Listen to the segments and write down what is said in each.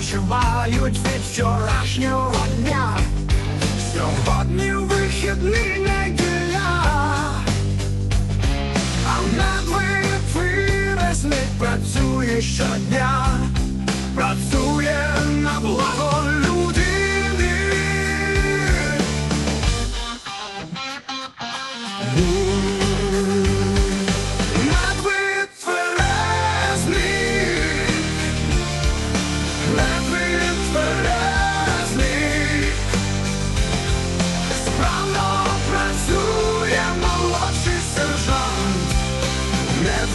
відпочивають від вчорашнього дня. Сьогодні вихідний не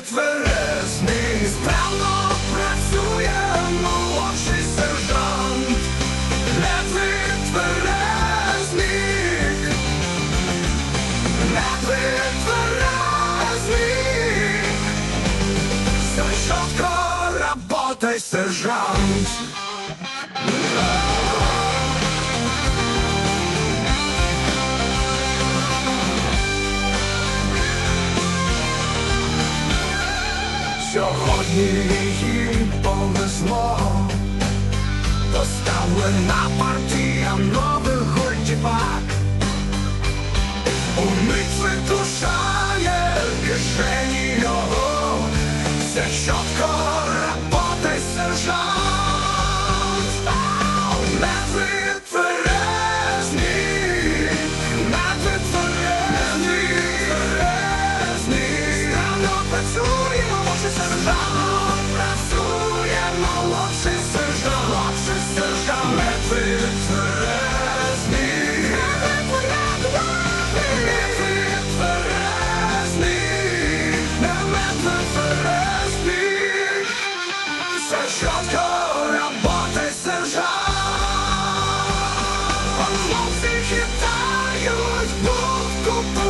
тверезний Справно працює молодший сержант, Ледвий тверезник, Ледвий тверезник, Сержантко, работай, сержант. Сьогодні їм понесло, доставлена партія нових гуртівак. У них цвіту читають був купа.